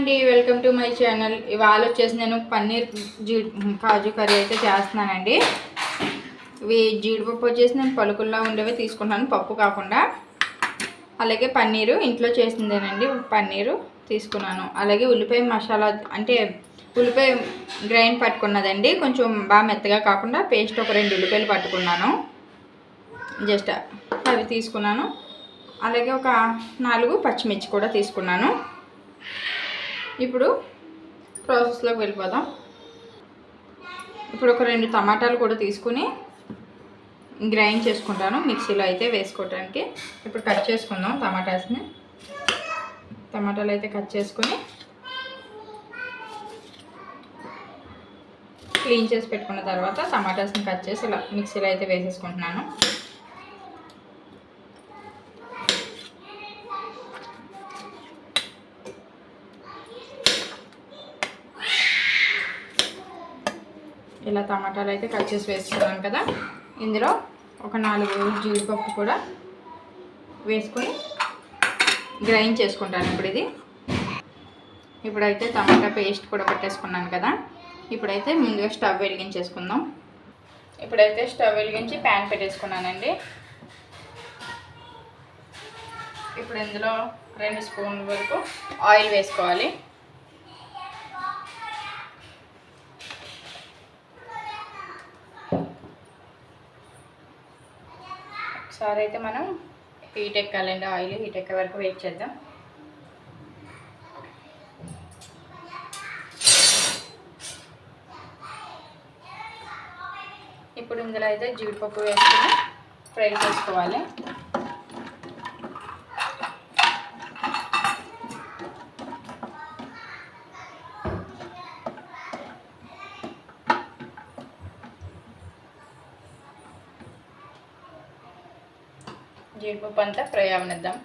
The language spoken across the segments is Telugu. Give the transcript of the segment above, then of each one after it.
అండి వెల్కమ్ టు మై ఛానల్. ఇవాళ వచ్చేసి నేను పన్నీర్ జీ కాజు కర్రీ అయితే చేస్తున్నానండి. ఇవి జీడిపప్పు వచ్చేసి నేను పలుకుల్లో ఉండేవి తీసుకున్నాను పప్పు కాకుండా. అలాగే పన్నీరు ఇంట్లో చేసిందేనండి పన్నీరు తీసుకున్నాను. అలాగే ఉల్లిపాయ మసాలా అంటే ఉల్లిపాయ గ్రైండ్ పట్టుకున్నదండి కొంచెం బాగా మెత్తగా కాకుండా పేస్ట్ ఒక రెండు ఉల్లిపాయలు పట్టుకున్నాను. జస్ట్ అవి తీసుకున్నాను. అలాగే ఒక నాలుగు పచ్చిమిర్చి కూడా తీసుకున్నాను. ఇప్పుడు ప్రాసెస్లోకి వెళ్ళిపోదాం. ఇప్పుడు ఒక రెండు టమాటాలు కూడా తీసుకుని గ్రైండ్ చేసుకుంటాను. మిక్సీలో అయితే వేసుకోవటానికి. ఇప్పుడు కట్ చేసుకుందాం టమాటాస్ని. టమాటాలు అయితే కట్ చేసుకొని క్లీన్ చేసి పెట్టుకున్న తర్వాత టమాటాస్ని కట్ చేసి ఇలా మిక్సీలో అయితే వేసేసుకుంటున్నాను. టమాటాలు అయితే కట్ చేసి వేసుకున్నాను కదా. ఇందులో ఒక నాలుగు జీడిపప్పు కూడా వేసుకొని గ్రైండ్ చేసుకుంటాను ఇప్పుడు ఇది. ఇప్పుడైతే టమాటా పేస్ట్ కూడా పెట్టేసుకున్నాను కదా. ఇప్పుడైతే ముందుగా స్టవ్ వెలిగించేసుకుందాం. ఇప్పుడైతే స్టవ్ వెలిగించి ప్యాన్ పెట్టేసుకున్నానండి. ఇప్పుడు ఇందులో రెండు స్పూన్ల వరకు ఆయిల్ వేసుకోవాలి. ఒకసారి అయితే మనం హీట్ ఎక్కాలండి ఆయిల్ హీట్ ఎక్కే వరకు వెయిట్ చేద్దాం. ఇప్పుడు ఇందులో అయితే జీడిపప్పు వేసుకుని ఫ్రై చేసుకోవాలి. జీడిపప్పు అంతా ఫ్రై అవనిద్దాం.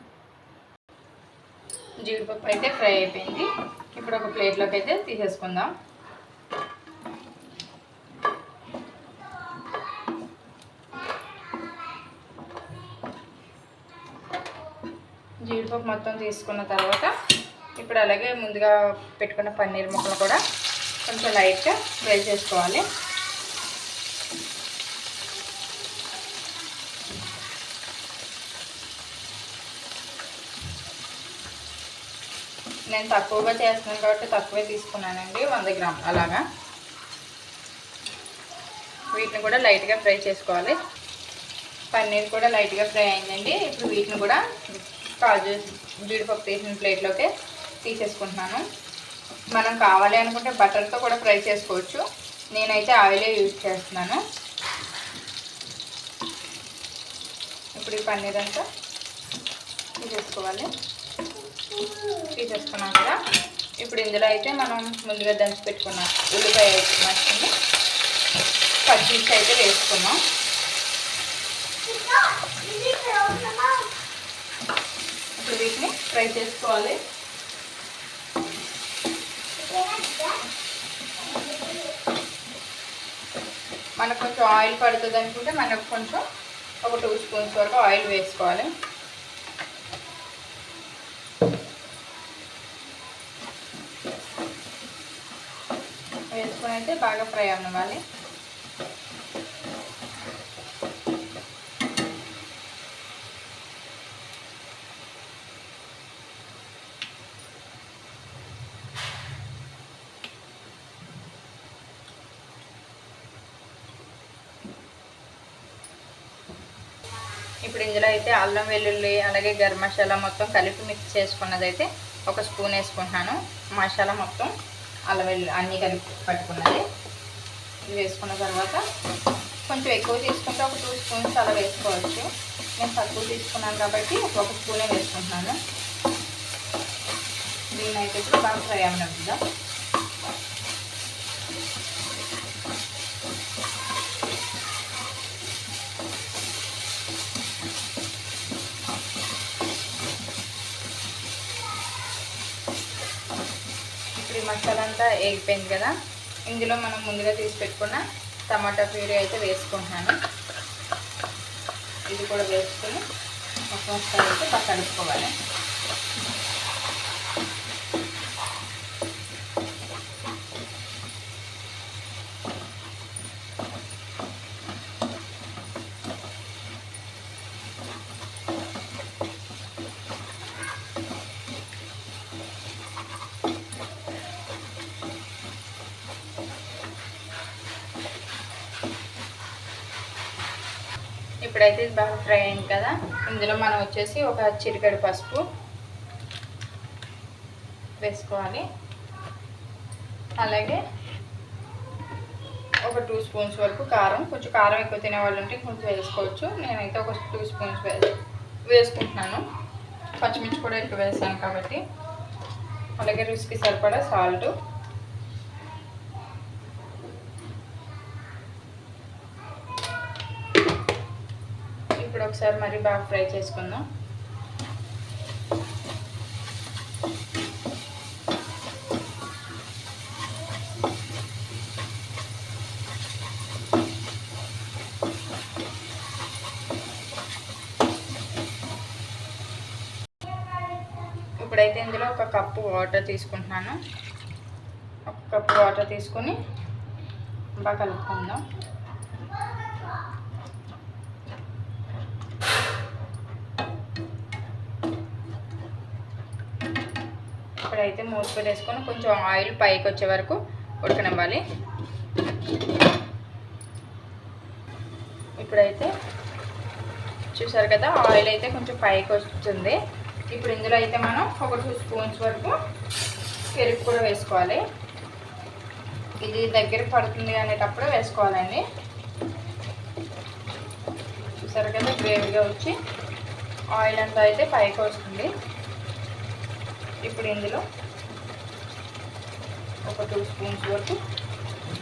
జీడిపప్పు అయితే ఫ్రై అయిపోయింది. ఇప్పుడు ఒక ప్లేట్లోకి అయితే తీసేసుకుందాం. జీడిపప్పు మొత్తం తీసుకున్న తర్వాత ఇప్పుడు అలాగే ముందుగా పెట్టుకున్న పన్నీర్ ముక్కలు కూడా కొంచెం లైట్గా ఫ్రై చేసుకోవాలి నేను తక్కువగా చేస్తున్నాను కాబట్టి తక్కువే తీసుకున్నానండి వంద గ్రామ్ అలాగా. వీటిని కూడా లైట్గా ఫ్రై చేసుకోవాలి. పన్నీర్ కూడా లైట్గా ఫ్రై అయిందండి. ఇప్పుడు వీటిని కూడా కాజు జీడిపప్పు తీసిన ప్లేట్లోకి తీసేసుకుంటున్నాను. మనం కావాలి అనుకుంటే బటర్తో కూడా ఫ్రై చేసుకోవచ్చు. నేనైతే ఆయిలే యూజ్ చేస్తున్నాను. ఇప్పుడు ఈ పన్నీర్ అంతా తీసేసుకోవాలి. తీసేసుకున్నాం కదా. ఇప్పుడు ఇందులో అయితే మనం ముందుగా దంచి పెట్టుకున్న ఉల్లిపాయ మర్చింది పచ్చిమిర్చి అయితే వేసుకున్నాం. ఇప్పుడు వీటిని ఫ్రై చేసుకోవాలి. మనకు కొంచెం ఆయిల్ పడుతుంది అనుకుంటే మనకు కొంచెం ఒక టూ స్పూన్స్ వరకు ఆయిల్ వేసుకోవాలి వేసుకొని అయితే బాగా ఫ్రై అవ్వాలి. ఇప్పుడు ఇందులో అయితే అల్లం వెల్లుల్లి అలాగే గరం మసాలా మొత్తం కలిపి మిక్స్ చేసుకున్నది అయితే ఒక స్పూన్ వేసుకుంటున్నాను. మసాలా మొత్తం అల్లం వెల్లుల్లి అన్నీ కలిపి పట్టుకున్నది. ఇది వేసుకున్న తర్వాత కొంచెం ఎక్కువ తీసుకుంటే ఒక టూ స్పూన్స్ అలా వేసుకోవచ్చు. నేను తక్కువ తీసుకున్నాను కాబట్టి ఒక స్పూనే వేసుకుంటున్నాను. దీన్ని అయితే ఇప్పుడు బాగా ఫ్రై అవ్వనుందా? మసాలా అంతా వేగిపోయింది కదా ఇందులో మనం ముందుగా తీసి పెట్టుకున్న టమాటా ప్యూరీ అయితే వేసుకుంటున్నాను. ఇది కూడా వేసుకొని మొత్తం ఒకసారి అయితే బాగా ఇప్పుడైతే ఇది బాగా ఫ్రై అయింది కదా. ఇందులో మనం వచ్చేసి ఒక చిరికడి పసుపు వేసుకోవాలి. అలాగే ఒక టూ స్పూన్స్ వరకు కారం. కొంచెం కారం ఎక్కువ తినే వాళ్ళు ఉంటే కొంచెం వేసుకోవచ్చు. నేనైతే ఒక టూ స్పూన్స్ వేసుకుంటున్నాను. పచ్చిమిర్చి కూడా ఎక్కువ వేసాను కాబట్టి. అలాగే రుచికి సరిపడా సాల్ట్ ఇప్పుడు ఒకసారి మరి బాగా ఫ్రై చేసుకుందాం. ఇప్పుడైతే ఇందులో ఒక కప్పు వాటర్ తీసుకుంటున్నాను. ఒక కప్పు వాటర్ తీసుకొని బాగా కలుపుకుందాం. ఇప్పుడైతే మూత పెట్టేసుకొని కొంచెం ఆయిల్ పైకి వచ్చే వరకు ఉడకనివ్వాలి. ఇప్పుడైతే చూసారు కదా ఆయిల్ అయితే కొంచెం పైకి వస్తుంది. ఇప్పుడు ఇందులో అయితే మనం ఒక టూ స్పూన్స్ వరకు పెరుగు కూడా వేసుకోవాలి. ఇది దగ్గర పడుతుంది అనేటప్పుడు వేసుకోవాలండి. చూసారు కదా గ్రేవీగా వచ్చి ఆయిల్ అంతా అయితే పైకి వస్తుంది. ఇప్పుడు ఇందులో ఒక టూ స్పూన్స్ వరకు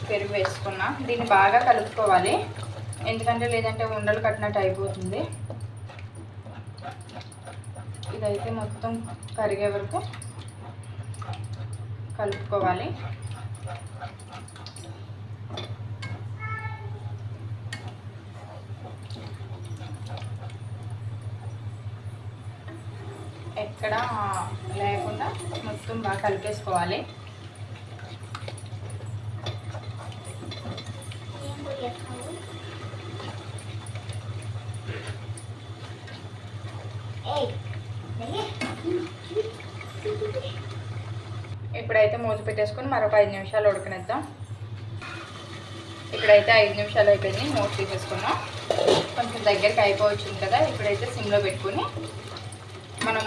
పెరుగు వేసుకున్నా. దీన్ని బాగా కలుపుకోవాలి. ఎందుకంటే లేదంటే ఉండలు కట్టినట్టు అయిపోతుంది. ఇదైతే మొత్తం కరిగే వరకు కలుపుకోవాలి. ఎక్కడ లేకుండా మొత్తం బాగా కలిపేసుకోవాలి. ఇప్పుడైతే మూత పెట్టేసుకొని మరొక ఐదు నిమిషాలు ఉడకనిద్దాం. ఇప్పుడైతే ఐదు నిమిషాలు అయిపోయింది మూత తీసేసుకున్నాం. కొంచెం దగ్గరికి అయిపోవచ్చింది కదా ఇప్పుడైతే సిమ్లో పెట్టుకుని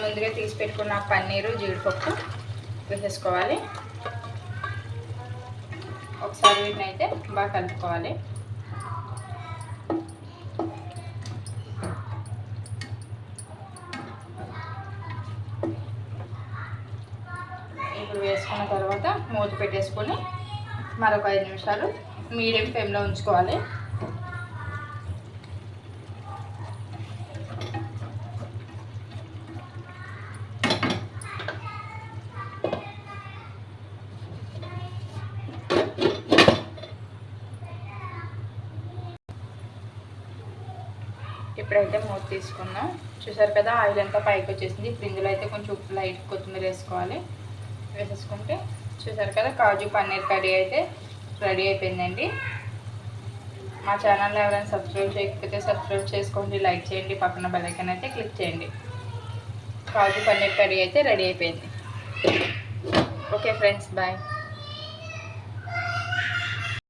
ముందుగా తీసి పెట్టుకున్న పన్నీరు జీడిపప్పు వేసేసుకోవాలి. ఒకసారి వీటిని అయితే బాగా కలుపుకోవాలి. ఇప్పుడు వేసుకున్న తర్వాత మూత పెట్టేసుకొని మరొక ఐదు నిమిషాలు మీడియం ఫ్లేమ్లో ఉంచుకోవాలి. ఇప్పుడైతే మూత తీసుకుందాం. చూసారు కదా ఆయిల్ అంతా పైకి వచ్చేసింది. ఇప్పుడు ఇందులో అయితే కొంచెం ఉప్పు లైట్ కొత్తిమీర వేసుకోవాలి. వేసేసుకుంటే చూసారు కదా కాజు పన్నీర్ కర్రీ అయితే రెడీ అయిపోయిందండి. మా ఛానల్లో ఎవరైనా సబ్స్క్రైబ్ చేయకపోతే సబ్స్క్రైబ్ చేసుకోండి లైక్ చేయండి పక్కన బెల్లైకన్ అయితే క్లిక్ చేయండి. కాజు పన్నీర్ కర్రీ అయితే రెడీ అయిపోయింది. Okay friends bye.